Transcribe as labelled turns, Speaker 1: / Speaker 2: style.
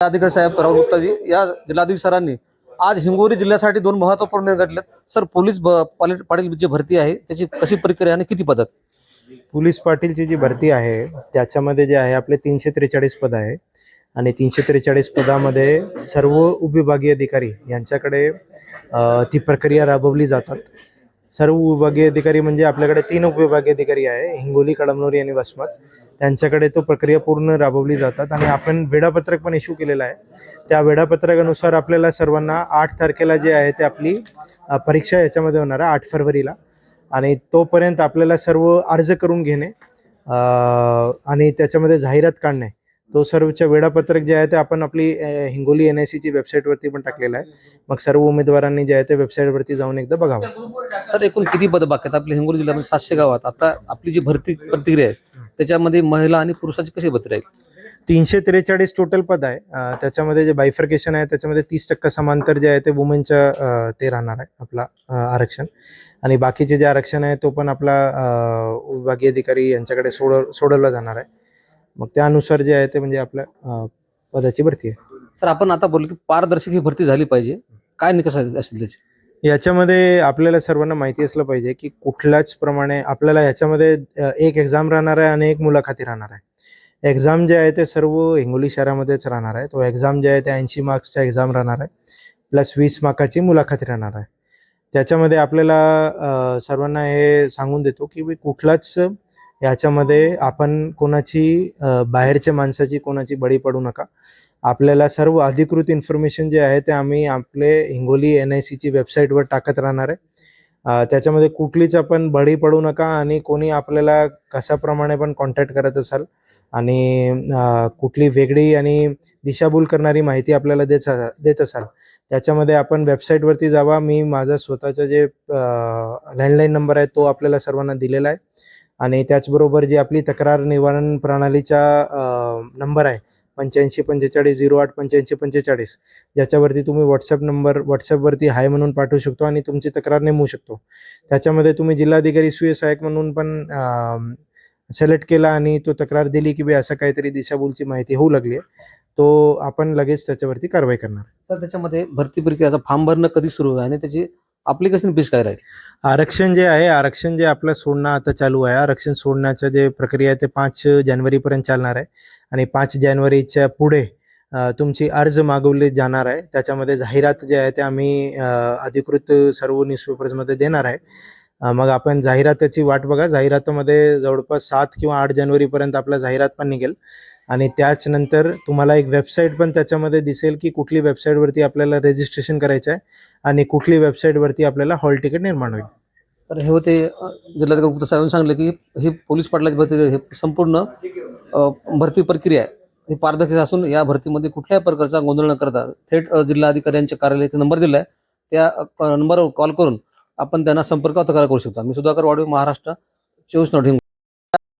Speaker 1: जिल्हाधिकारी साहेब राहुल गुप्ताजी या जिल्हाधिकारी सरांनी आज हिंगोली जिल्ह्यासाठी दोन महत्त्वपूर्ण निर्णय घेतलेत. सर पोलीस पाटील जी भरती आहे त्याची कशी प्रक्रिया आणि किती पदक
Speaker 2: पोलीस पाटीलची जी भरती आहे त्याच्यामध्ये जे आहे आपले तीनशे त्रेचाळीस पद आहे. आणि तीनशे त्रेचाळीस पदामध्ये सर्व उपविभागीय अधिकारी यांच्याकडे ती प्रक्रिया राबवली जातात. सर्व विभागीय अधिकारी म्हणजे आपल्याकडे तीन उपविभागीय अधिकारी आहे हिंगोली कळमनुरी आणि वसमत. त्यांच्याकडे तो प्रक्रिया पूर्ण राबवली जातात आणि आपण वेळापत्रक पण इश्यू केलेलं आहे. त्या वेळापत्रकानुसार आपल्याला सर्वांना आठ तारखेला जे आहे ते आपली परीक्षा याच्यामध्ये होणार आहे आठ फरवरीला. आणि तोपर्यंत आपल्याला सर्व अर्ज करून घेणे आणि त्याच्यामध्ये जाहिरात काढणे तो सर्वच्या वेळापत्रक जे आहे ते आपण आपली हिंगोली एन आय सीची वेबसाईटवरती पण टाकलेलं आहे. मग सर्व उमेदवारांनी जे आहे ते वेबसाईटवरती जाऊन एकदा बघावं.
Speaker 1: सर एकूण किती पद बाकी आहेत? आपल्या हिंगोली जिल्ह्यामध्ये सातशे गावात आता आपली जी भरती प्रतिक्रिया आहे त्याच्यामध्ये महिला आणि पुरुषाची कशी भरती राहील
Speaker 2: तीनशे त्रेचाळीस टोटल पद आहे. त्याच्यामध्ये जे बायफर्केशन आहे त्याच्यामध्ये तीस टक्का समांतर जे आहे ते वुमेनचं अं, ते राहणार आहे आपला आरक्षण. आणि बाकीचे जे आरक्षण आहे तो पण आपला विभागीय अधिकारी यांच्याकडे सोडव सोडवला जाणार आहे. मग त्यानुसार जे आहे ते म्हणजे आपल्या पदाची भरती आहे.
Speaker 1: सर आपण आता बोललो की पारदर्शक ही भरती झाली पाहिजे. काय निकष असतील त्याचे?
Speaker 2: याच्यामध्ये आपल्याला सर्वांना माहिती असलं पाहिजे की कुठल्याच प्रमाणे आपल्याला याच्यामध्ये एक एक्झाम राहणार आहे आणि एक मुलाखती राहणार आहे. एक्झाम जे आहे ते सर्व हिंगोली शहरामध्येच राहणार आहे. तो एक्झाम जे आहे ते ऐंशी मार्क्सचा एक्झाम राहणार आहे. प्लस वीस मार्काची मुलाखती राहणार आहे. त्याच्यामध्ये आपल्याला सर्वांना हे सांगून देतो की कुठलाच याच्यामध्ये आपण कोणाची बाहेरच्या माणसाची कोणाची बळी पडू नका. आपल्याला सर्व अधिकृत इन्फॉर्मेशन जे आहे ते आम्ही आपले हिंगोली एन आय सीची वेबसाईटवर टाकत राहणार आहे. त्याच्यामध्ये कुठलीच आपण बळी पडू नका आणि कोणी आपल्याला कशाप्रमाणे पण कॉन्टॅक्ट करत असाल आणि कुठली वेगळी आणि दिशाभूल करणारी माहिती आपल्याला देत देत असाल त्याच्यामध्ये आपण वेबसाईटवरती जावा. मी माझा स्वतःचा जे लँडलाईन नंबर आहे तो आपल्याला सर्वांना दिलेला आहे. आणि त्याचबरोबर जी आपली तक्रार निवारण प्रणालीचा नंबर आहे पंच्याऐंशी पंचेचाळीस झिरो आठ पंच्याऐंशी पंचेचाळीस ज्याच्यावरती तुम्ही व्हॉट्सअप नंबर व्हॉट्सअपवरती हाय म्हणून पाठवू शकतो आणि तुमची तक्रार नेमू शकतो. त्याच्यामध्ये तुम्ही जिल्हाधिकारी सुय सहाय्यक म्हणून पण सिलेक्ट केला आणि तो तक्रार दिली की बी असं काहीतरी दिशाभूलची माहिती होऊ लागली आहे तो आपण लगेच त्याच्यावरती कारवाई करणार.
Speaker 1: सर त्याच्यामध्ये भरती प्रक्रियाचा फॉर्म भरणं कधी सुरू आहे आणि त्याची अप्लिकेशन फीस काय राहील?
Speaker 2: आरक्षण जे आहे आरक्षण जे आपलं सोडणं आता चालू आहे आरक्षण सोडण्याचं जे प्रक्रिया आहे ते पाच जानेवारीपर्यंत चालणार आहे. आणि पाच जानेवारीच्या पुढे तुमची अर्ज मागवली जाणार आहे. त्याच्यामध्ये जाहिरात जे आहे ते आम्ही अधिकृत सर्व न्यूजपेपर्समध्ये देणार आहे. मग आपण जाहिरातीची वाट बघा. जाहिरातीमध्ये जवळपास सात किंवा आठ जानेवारीपर्यंत आपला जाहिरात पण निघेल. आणि त्याचनंतर तुम्हाला एक वेबसाईट पण त्याच्यामध्ये दिसेल की कुठली वेबसाईटवरती आपल्याला रजिस्ट्रेशन करायचं आहे आणि कुठली वेबसाईटवरती आपल्याला हॉल तिकीट निर्माण होईल.
Speaker 1: तर हे होते जिल्हाधिकारी गुप्ता साहेबांनी सांगितलं की ही पोलीस पाटलाची भरती हे संपूर्ण भरती प्रक्रिया आहे. ही पारदर्शक असून या भरतीमध्ये कुठल्याही प्रकारचा गोंधळ न करता थेट जिल्हाधिकाऱ्यांच्या कार्यालयाचा नंबर दिला आहे. त्या नंबरवर कॉल करून आपण त्यांना संपर्क तक्रार करू शकता. मी सुधाकर वाडवे महाराष्ट्र चोवीस नोटिंग